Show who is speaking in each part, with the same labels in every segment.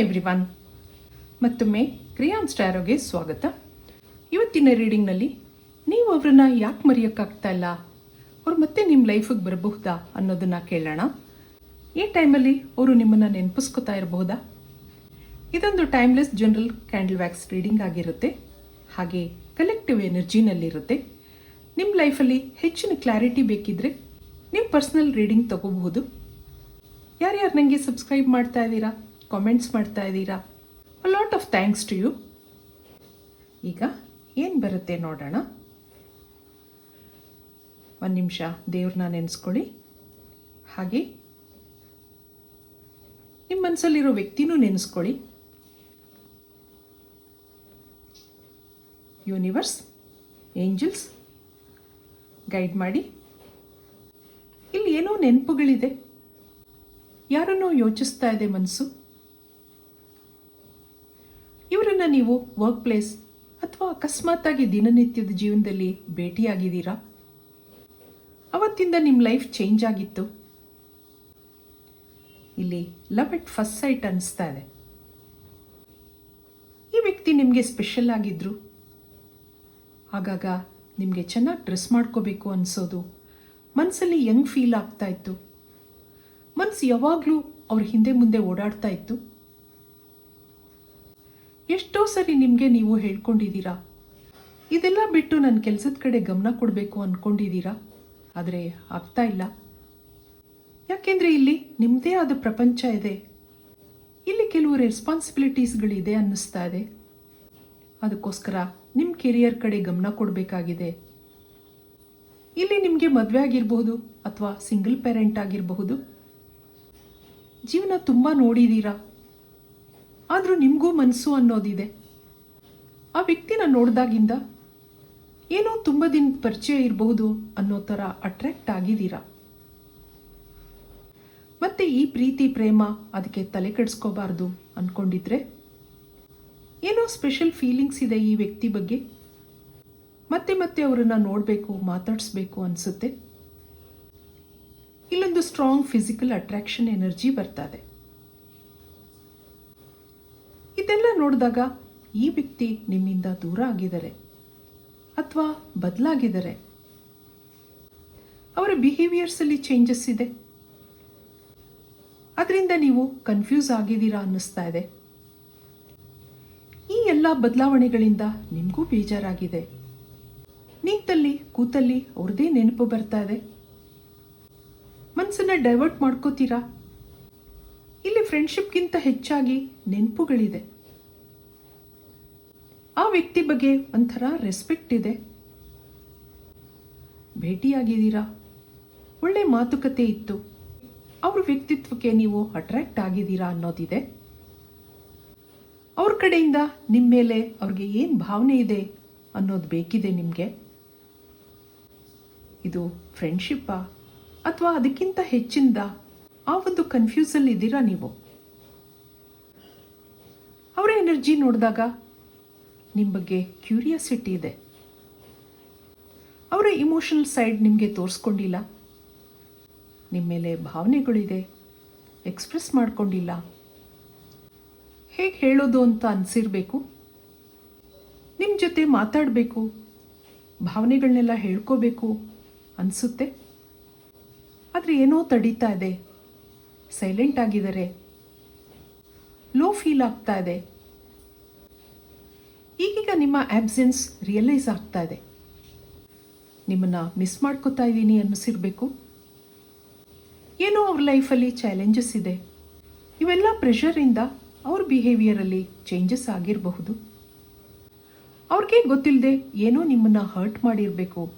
Speaker 1: Everyone ಮತ್ತೊಮ್ಮೆ ಕ್ರಿಯಾನ್ ಸ್ಟಾರೋಗೆ ಸ್ವಾಗತ. ಇವತ್ತಿನ ರೀಡಿಂಗ್ನಲ್ಲಿ ನೀವು ಅವರನ್ನ ಯಾಕೆ ಮರೆಯೋಕ್ಕಾಗ್ತಾ ಇಲ್ಲ ಅವ್ರು ಮತ್ತೆ ನಿಮ್ಮ ಲೈಫಿಗೆ ಬರಬಹುದಾ ಅನ್ನೋದನ್ನ ಕೇಳೋಣ. ಈ ಟೈಮಲ್ಲಿ ಅವರು ನಿಮ್ಮನ್ನು ನೆನಪಿಸ್ಕೊತಾ ಇರಬಹುದಾ? ಇದೊಂದು timeless general candle wax reading ಆಗಿರುತ್ತೆ. ಹಾಗೆ ಕಲೆಕ್ಟಿವ್ ಎನರ್ಜಿನಲ್ಲಿರುತ್ತೆ. ನಿಮ್ಮ ಲೈಫಲ್ಲಿ ಹೆಚ್ಚಿನ ಕ್ಲಾರಿಟಿ ಬೇಕಿದ್ರೆ ನೀವು ಪರ್ಸ್ನಲ್ ರೀಡಿಂಗ್ ತಗೋಬಹುದು. ಯಾರ್ಯಾರು ನನಗೆ ಸಬ್ಸ್ಕ್ರೈಬ್ ಮಾಡ್ತಾ ಇದ್ದೀರಾ? ಕಾಮೆಂಟ್ಸ್ ಮಾಡ್ತಾ ಇದ್ದೀರಾ? Lot of thanks to you ಈಗ ಏನು ಬರುತ್ತೆ ನೋಡೋಣ? ಒಂದು ನಿಮಿಷ ದೇವ್ರನ್ನ ನೆನೆಸ್ಕೊಳ್ಳಿ. ಹಾಗೆ ನಿಮ್ಮ ಮನಸ್ಸಲ್ಲಿರೋ ವ್ಯಕ್ತಿನೂ ನೆನೆಸ್ಕೊಳ್ಳಿ. ಯೂನಿವರ್ಸ್ ಏಂಜಲ್ಸ್ ಗೈಡ್ ಮಾಡಿ. ಇಲ್ಲಿ ಏನೋ ನೆನಪುಗಳಿದೆ. ಯಾರನ್ನೋ ಯೋಚಿಸ್ತಾ ಇದೆ ಮನಸ್ಸು ಇವರನ್ನ ನೀವು ವರ್ಕ್ ಪ್ಲೇಸ್ ಅಥವಾ ಅಕಸ್ಮಾತ್ತಾಗಿ ದಿನನಿತ್ಯದ ಜೀವನದಲ್ಲಿ ಭೇಟಿಯಾಗಿದ್ದೀರಾ? ಅವತ್ತಿಂದ ನಿಮ್ಮ ಲೈಫ್ ಚೇಂಜ್ ಆಗಿತ್ತು. ಇಲ್ಲಿ ಲವ್ ಎಟ್ ಫಸ್ಟ್ ಸೈಟ್ ಅನಿಸ್ತಾ ಇದೆ. ಈ ವ್ಯಕ್ತಿ ನಿಮಗೆ ಸ್ಪೆಷಲ್ ಆಗಿದ್ರು. ಆಗಾಗ ನಿಮಗೆ ಚೆನ್ನಾಗಿ ಡ್ರೆಸ್ ಮಾಡ್ಕೋಬೇಕು ಅನಿಸೋದು. ಮನಸ್ಸಲ್ಲಿ ಯಂಗ್ ಫೀಲ್ ಆಗ್ತಾ ಇತ್ತು. ಮನಸ್ಸು ಯಾವಾಗಲೂ ಅವ್ರ ಹಿಂದೆ ಮುಂದೆ ಓಡಾಡ್ತಾ ಇತ್ತು. ಎಷ್ಟೋ ಸರಿ ನಿಮಗೆ ನೀವು ಹೇಳ್ಕೊಂಡಿದ್ದೀರಾ? ಇದೆಲ್ಲ ಬಿಟ್ಟು ನನ್ನ ಕೆಲಸದ ಕಡೆ ಗಮನ ಕೊಡಬೇಕು ಅಂದ್ಕೊಂಡಿದ್ದೀರಾ ಆದರೆ ಆಗ್ತಾ ಇಲ್ಲ. ಯಾಕೆಂದರೆ ಇಲ್ಲಿ ನಿಮ್ಮದೇ ಆದ ಪ್ರಪಂಚ ಇದೆ. ಇಲ್ಲಿ ಕೆಲವು ರೆಸ್ಪಾನ್ಸಿಬಿಲಿಟೀಸ್ಗಳಿದೆ ಅನ್ನಿಸ್ತಾ ಇದೆ. ಅದಕ್ಕೋಸ್ಕರ ನಿಮ್ಮ ಕೆರಿಯರ್ ಕಡೆ ಗಮನ ಕೊಡಬೇಕಾಗಿದೆ. ಇಲ್ಲಿ ನಿಮಗೆ ಮದುವೆ ಆಗಿರಬಹುದು ಅಥವಾ ಸಿಂಗಲ್ ಪೇರೆಂಟ್ ಆಗಿರಬಹುದು. ಜೀವನ ತುಂಬ ನೋಡಿದ್ದೀರಾ? ಆದರೂ ನಿಮಗೂ ಮನಸ್ಸು ಅನ್ನೋದಿದೆ. ಆ ವ್ಯಕ್ತಿನ ನೋಡಿದಾಗಿಂದ ಏನೋ ತುಂಬ ದಿನ ಪರಿಚಯ ಇರಬಹುದು ಅನ್ನೋ ಥರ ಅಟ್ರ್ಯಾಕ್ಟ್ ಆಗಿದ್ದೀರಾ? ಮತ್ತೆ ಈ ಪ್ರೀತಿ, ಪ್ರೇಮ ಅದಕ್ಕೆ ತಲೆ ಕೆಡಿಸ್ಕೋಬಾರ್ದು ಅಂದ್ಕೊಂಡಿದ್ರೆ ಏನೋ ಸ್ಪೆಷಲ್ ಫೀಲಿಂಗ್ಸ್ ಇದೆ ಈ ವ್ಯಕ್ತಿ ಬಗ್ಗೆ. ಮತ್ತೆ ಮತ್ತೆ ಅವರನ್ನ ನೋಡಬೇಕು, ಮಾತಾಡಿಸ್ಬೇಕು ಅನಿಸುತ್ತೆ. ಇಲ್ಲೊಂದು ಸ್ಟ್ರಾಂಗ್ ಫಿಸಿಕಲ್ ಅಟ್ರಾಕ್ಷನ್ ಎನರ್ಜಿ ಬರ್ತದೆ ಇದೆಲ್ಲ ನೋಡಿದಾಗ ಈ ವ್ಯಕ್ತಿ ನಿಮ್ಮಿಂದ ದೂರ ಆಗಿದ್ದಾರೆ ಅಥವಾ ಬದಲಾಗಿದ್ದಾರೆ? ಅವರ ಬಿಹೇವಿಯರ್ಸಲ್ಲಿ ಚೇಂಜಸ್ ಇದೆ. ಅದರಿಂದ ನೀವು ಕನ್ಫ್ಯೂಸ್ ಆಗಿದ್ದೀರಾ ಅನ್ನಿಸ್ತಾ ಇದೆ. ಈ ಎಲ್ಲ ಬದಲಾವಣೆಗಳಿಂದ ನಿಮಗೂ ಬೇಜಾರಾಗಿದೆ. ನಿಂತಲ್ಲಿ, ಕೂತಲ್ಲಿ ಅವ್ರದೇ ನೆನಪು ಬರ್ತಾ ಇದೆ. ಮನಸ್ಸನ್ನು ಡೈವರ್ಟ್ ಮಾಡ್ಕೋತೀರಾ? ಇಲ್ಲಿ ಫ್ರೆಂಡ್ಶಿಪ್ಗಿಂತ ಹೆಚ್ಚಾಗಿ ನೆನಪುಗಳಿದೆ. ಆ ವ್ಯಕ್ತಿ ಬಗ್ಗೆ ಒಂಥರ ರೆಸ್ಪೆಕ್ಟ್ ಇದೆ. ಭೇಟಿಯಾಗಿದ್ದೀರಾ? ಒಳ್ಳೆ ಮಾತುಕತೆ ಇತ್ತು. ಅವ್ರ ವ್ಯಕ್ತಿತ್ವಕ್ಕೆ ನೀವು ಅಟ್ರಾಕ್ಟ್ ಆಗಿದ್ದೀರಾ ಅನ್ನೋದಿದೆ. ಅವ್ರ ಕಡೆಯಿಂದ ನಿಮ್ಮ ಮೇಲೆ ಅವ್ರಿಗೆ ಏನು ಭಾವನೆ ಇದೆ ಅನ್ನೋದು ಬೇಕಿದೆ ನಿಮಗೆ? ಇದು ಫ್ರೆಂಡ್ಶಿಪ್ಪಾ ಅಥವಾ ಅದಕ್ಕಿಂತ ಹೆಚ್ಚಿಂದ ಆ ಒಂದು ಕನ್ಫ್ಯೂಸಲ್ಲಿ ಇದ್ದೀರಾ ನೀವು? ಅವರ ಎನರ್ಜಿ ನೋಡಿದಾಗ ನಿಮ್ಮ ಬಗ್ಗೆ ಕ್ಯೂರಿಯಾಸಿಟಿ ಇದೆ. ಅವರ ಇಮೋಷನಲ್ ಸೈಡ್ ನಿಮಗೆ ತೋರಿಸ್ಕೊಂಡಿಲ್ಲ. ನಿಮ್ಮ ಮೇಲೆ ಭಾವನೆಗಳಿದೆ. ಎಕ್ಸ್ಪ್ರೆಸ್ ಮಾಡಿಕೊಂಡಿಲ್ಲ. ಹೇಗೆ ಹೇಳೋದು ಅಂತ ಅನಿಸಿರಬೇಕು? ನಿಮ್ಮ ಜೊತೆ ಮಾತಾಡಬೇಕು. ಭಾವನೆಗಳನ್ನೆಲ್ಲ ಹೇಳ್ಕೋಬೇಕು ಅನಿಸುತ್ತೆ. ಆದರೆ ಏನೋ ತಡೀತಾ ಇದೆ. ಸೈಲೆಂಟ್ ಆಗಿದ್ದಾರೆ. ಲೋ ಫೀಲ್ ಆಗ್ತಾ ಇದೆ. ಈಗೀಗ ನಿಮ್ಮ ಆಬ್ಸೆನ್ಸ್ ರಿಯಲೈಸ್ ಆಗ್ತಾ ಇದೆ. ನಿಮ್ಮನ್ನು ಮಿಸ್ ಮಾಡ್ಕೋತಾ ಇದ್ದೀನಿ ಅನ್ನಿಸಿರ್ಬೇಕು. ಏನೋ ಅವ್ರ ಲೈಫಲ್ಲಿ ಚಾಲೆಂಜಸ್ ಇದೆ. ಇವೆಲ್ಲ ಪ್ರೆಷರಿಂದ ಅವ್ರ ಬಿಹೇವಿಯರಲ್ಲಿ ಚೇಂಜಸ್ ಆಗಿರಬಹುದು. ಅವ್ರಿಗೆ ಗೊತ್ತಿಲ್ಲದೆ ಏನೋ ನಿಮ್ಮನ್ನು ಹರ್ಟ್ ಮಾಡಿರಬೇಕು.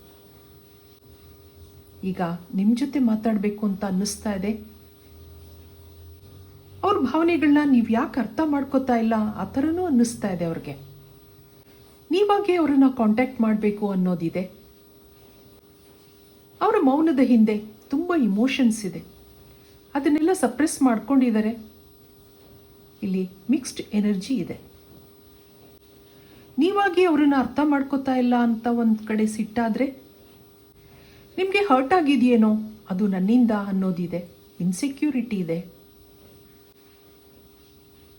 Speaker 1: ಈಗ ನಿಮ್ಮ ಜೊತೆ ಮಾತಾಡಬೇಕು ಅಂತ ಅನ್ನಿಸ್ತಾ ಇದೆ. ಅವ್ರ ಭಾವನೆಗಳನ್ನ ನೀವು ಯಾಕೆ ಅರ್ಥ ಮಾಡ್ಕೋತಾ ಇಲ್ಲ, ಆ ಥರನೂ ಅನ್ನಿಸ್ತಾ ಇದೆ ಅವ್ರಿಗೆ. ನೀವಾಗೆ ಅವರನ್ನ ಕಾಂಟ್ಯಾಕ್ಟ್ ಮಾಡಬೇಕು ಅನ್ನೋದಿದೆ. ಅವರ ಮೌನದ ಹಿಂದೆ ತುಂಬ ಇಮೋಷನ್ಸ್ ಇದೆ. ಅದನ್ನೆಲ್ಲ ಸಪ್ರೆಸ್ ಮಾಡ್ಕೊಂಡಿದ್ದಾರೆ. ಇಲ್ಲಿ ಮಿಕ್ಸ್ಡ್ ಎನರ್ಜಿ ಇದೆ. ನೀವಾಗಿ ಅವರನ್ನು ಅರ್ಥ ಮಾಡ್ಕೋತಾ ಇಲ್ಲ ಅಂತ ಒಂದು ಕಡೆ ಸಿಟ್ಟಾದರೆ ನಿಮಗೆ ಹರ್ಟ್ ಆಗಿದೆಯೇನೋ ಅದು ನನ್ನಿಂದ ಅನ್ನೋದಿದೆ. ಇನ್ಸೆಕ್ಯೂರಿಟಿ ಇದೆ.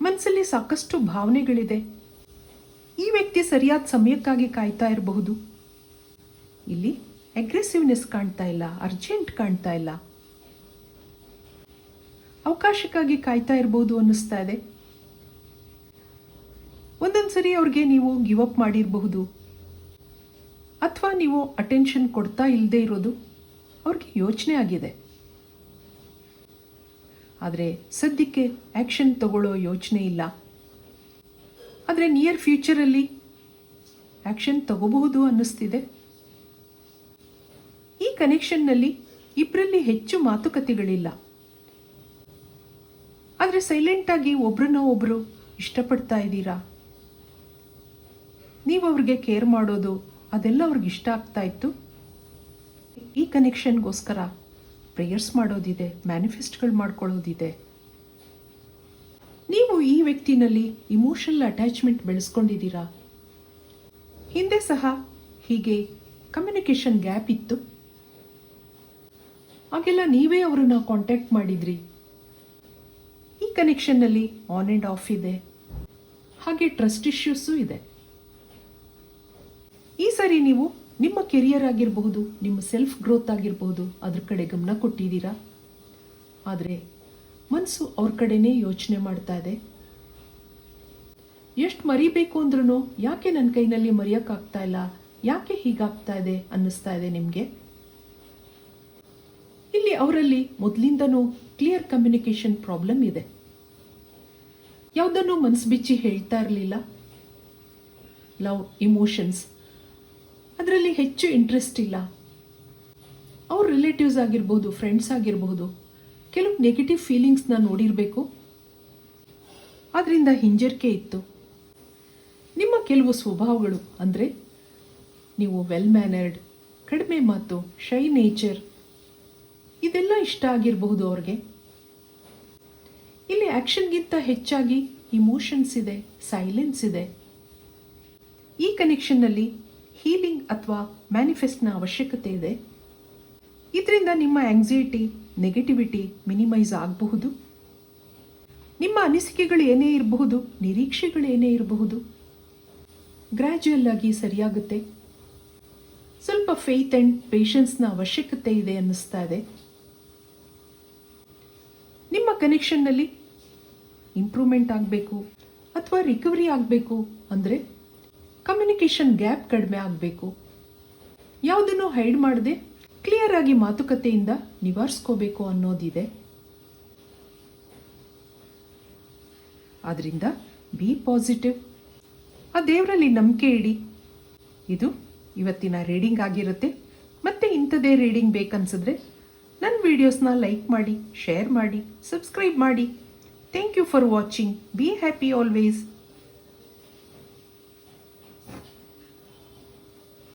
Speaker 1: ಮನಸ್ಸಲ್ಲಿ ಸಾಕಷ್ಟು ಭಾವನೆಗಳಿದೆ. ಈ ವ್ಯಕ್ತಿ ಸರಿಯಾದ ಸಮಯಕ್ಕಾಗಿ ಕಾಯ್ತಾ ಇರಬಹುದು? ಇಲ್ಲಿ ಅಗ್ರೆಸಿವ್ನೆಸ್ ಕಾಣ್ತಾ ಇಲ್ಲ ಅರ್ಜೆಂಟ್ ಕಾಣ್ತಾ ಇಲ್ಲ. ಅವಕಾಶಕ್ಕಾಗಿ ಕಾಯ್ತಾ ಇರಬಹುದು ಅನ್ನಿಸ್ತಾ ಇದೆ. ಒಂದೊಂದ್ಸರಿ ಅವ್ರಿಗೆ ನೀವು ಗಿವ್ ಅಪ್ ಮಾಡಿರಬಹುದು. ಅಥವಾ ನೀವು ಅಟೆನ್ಷನ್ ಕೊಡ್ತಾ ಇಲ್ಲದೆ ಇರೋದು ಅವ್ರಿಗೆ ಯೋಚನೆ ಆಗಿದೆ. ಆದರೆ ಸದ್ಯಕ್ಕೆ ಆ್ಯಕ್ಷನ್ ತಗೊಳ್ಳೋ ಯೋಚನೆ ಇಲ್ಲ. ಆದರೆ ನಿಯರ್ ಫ್ಯೂಚರಲ್ಲಿ ಆ್ಯಕ್ಷನ್ ತಗೋಬಹುದು ಅನ್ನಿಸ್ತಿದೆ. ಈ ಕನೆಕ್ಷನ್ನಲ್ಲಿ ಇಬ್ಬರಲ್ಲಿ ಹೆಚ್ಚು ಮಾತುಕತೆಗಳಿಲ್ಲ. ಆದರೆ ಸೈಲೆಂಟಾಗಿ ಒಬ್ರನ್ನ ಒಬ್ಬರು ಇಷ್ಟಪಡ್ತಾ ಇದ್ದೀರಾ? ನೀವು ಅವ್ರಿಗೆ ಕೇರ್ ಮಾಡೋದು ಅದೆಲ್ಲ ಅವ್ರಿಗೆ ಇಷ್ಟ ಆಗ್ತಾ ಇತ್ತು? ಈ ಕನೆಕ್ಷನ್ಗೋಸ್ಕರ ಪ್ರೇಯರ್ಸ್ ಮಾಡೋದಿದೆ ಮ್ಯಾನಿಫೆಸ್ಟ್ಗಳು ಮಾಡ್ಕೊಳ್ಳೋದಿದೆ. ಈ ವ್ಯಕ್ತಿನಲ್ಲಿ ಇಮೋಷನಲ್ ಅಟ್ಯಾಚ್ಮೆಂಟ್ ಬೆಳೆಸ್ಕೊಂಡಿದ್ದೀರಾ? ಹಿಂದೆ ಸಹ ಹೀಗೆ ಕಮ್ಯುನಿಕೇಷನ್ ಗ್ಯಾಪ್ ಇತ್ತು. ಆಗೆಲ್ಲ ನೀವೇ ಅವರನ್ನ ಕಾಂಟ್ಯಾಕ್ಟ್ ಮಾಡಿದ್ರಿ. ಈ ಕನೆಕ್ಷನ್ನಲ್ಲಿ ಆನ್ ಆ್ಯಂಡ್ ಆಫ್ ಇದೆ. ಹಾಗೆ ಟ್ರಸ್ಟ್ ಇಶ್ಯೂಸು ಇದೆ. ಈ ಸಾರಿ ನೀವು ನಿಮ್ಮ ಕೆರಿಯರ್ ಆಗಿರಬಹುದು, ನಿಮ್ಮ ಸೆಲ್ಫ್ ಗ್ರೋತ್ ಆಗಿರಬಹುದು, ಅದ್ರ ಕಡೆ ಗಮನ ಕೊಟ್ಟಿದ್ದೀರಾ? ಆದರೆ ಮನಸ್ಸು ಅವ್ರ ಕಡೆನೇ ಯೋಚನೆ ಮಾಡ್ತಾ ಇದೆ. ಎಷ್ಟು ಮರಿಬೇಕು ಅಂದ್ರೂ ಯಾಕೆ ನನ್ನ ಕೈನಲ್ಲಿ ಮರೆಯೋಕ್ಕಾಗ್ತಾ ಇಲ್ಲ? ಯಾಕೆ ಹೀಗಾಗ್ತಾ ಇದೆ ಅನ್ನಿಸ್ತಾ ಇದೆ ನಿಮಗೆ? ಇಲ್ಲಿ ಅವರಲ್ಲಿ ಮೊದಲಿಂದನೂ ಕ್ಲಿಯರ್ ಕಮ್ಯುನಿಕೇಷನ್ ಪ್ರಾಬ್ಲಮ್ ಇದೆ. ಯಾವುದನ್ನು ಮನಸ್ಸು ಬಿಚ್ಚಿ ಹೇಳ್ತಾ ಇರಲಿಲ್ಲ. ಲವ್ ಇಮೋಷನ್ಸ್ ಅದರಲ್ಲಿ ಹೆಚ್ಚು ಇಂಟ್ರೆಸ್ಟ್ ಇಲ್ಲ. ಅವ್ರ ರಿಲೇಟಿವ್ಸ್ ಆಗಿರ್ಬೋದು ಫ್ರೆಂಡ್ಸ್ ಆಗಿರಬಹುದು ಕೆಲವು ನೆಗೆಟಿವ್ ಫೀಲಿಂಗ್ಸ್ನ ನೋಡಿರಬೇಕು. ಅದರಿಂದ ಹಿಂಜರಿಕೆ ಇತ್ತು. ನಿಮ್ಮ ಕೆಲವು ಸ್ವಭಾವಗಳು ಅಂದರೆ ನೀವು ವೆಲ್ ಮ್ಯಾನರ್ಡ್ ಕಡಿಮೆ ಮಾತು ಶೈ ನೇಚರ್ ಇದೆಲ್ಲ ಇಷ್ಟ ಆಗಿರಬಹುದು ಅವ್ರಿಗೆ. ಇಲ್ಲಿ ಆ್ಯಕ್ಷನ್ಗಿಂತ ಹೆಚ್ಚಾಗಿ ಇಮೋಷನ್ಸ್ ಇದೆ ಸೈಲೆನ್ಸ್ ಇದೆ. ಈ ಕನೆಕ್ಷನ್ನಲ್ಲಿ ಹೀಲಿಂಗ್ ಅಥವಾ ಮ್ಯಾನಿಫೆಸ್ಟ್ನ ಅವಶ್ಯಕತೆ ಇದೆ. ಇದರಿಂದ ನಿಮ್ಮ ಆಂಗ್ಸೈಟಿ ನೆಗೆಟಿವಿಟಿ ಮಿನಿಮೈಸ್ ಆಗಬಹುದು. ನಿಮ್ಮ ಅನಿಸಿಕೆಗಳು ಏನೇ ಇರಬಹುದು, ನಿರೀಕ್ಷೆಗಳು ಏನೇ ಇರಬಹುದು ಗ್ರ್ಯಾಜುಯಲ್ ಆಗಿ ಸರಿಯಾಗುತ್ತೆ. ಸ್ವಲ್ಪ ಫೇತ್ ಆ್ಯಂಡ್ ಪೇಷನ್ಸ್ನ ಅವಶ್ಯಕತೆ ಇದೆ ಅನ್ನಿಸ್ತಾ ಇದೆ. ನಿಮ್ಮ ಕನೆಕ್ಷನ್ನಲ್ಲಿ ಇಂಪ್ರೂವ್ಮೆಂಟ್ ಆಗಬೇಕು ಅಥವಾ ರಿಕವರಿ ಆಗಬೇಕು ಅಂದರೆ ಕಮ್ಯುನಿಕೇಷನ್ ಗ್ಯಾಪ್ ಕಡಿಮೆ ಆಗಬೇಕು. ಯಾವುದನ್ನು ಹೈಡ್ ಮಾಡದೆ? ಕ್ಲಿಯರ್ ಆಗಿ ಮಾತುಕತೆಯಿಂದ ನಿವಾರಿಸ್ಕೋಬೇಕು ಅನ್ನೋದಿದೆ. ಆದ್ದರಿಂದ ಬಿ ಪಾಸಿಟಿವ್ ಆ ದೇವರಲ್ಲಿ ನಂಬಿಕೆ ಇಡಿ. ಇದು ಇವತ್ತಿನ ರೀಡಿಂಗ್ ಆಗಿರುತ್ತೆ. ಮತ್ತೆ ಇಂಥದೇ ರೀಡಿಂಗ್ ಬೇಕನ್ಸಿದ್ರೆ ನನ್ನ ವಿಡಿಯೋಸ್ನ ಲೈಕ್ ಮಾಡಿ ಶೇರ್ ಮಾಡಿ ಸಬ್ಸ್ಕ್ರೈಬ್ ಮಾಡಿ. Thank you for watching be happy always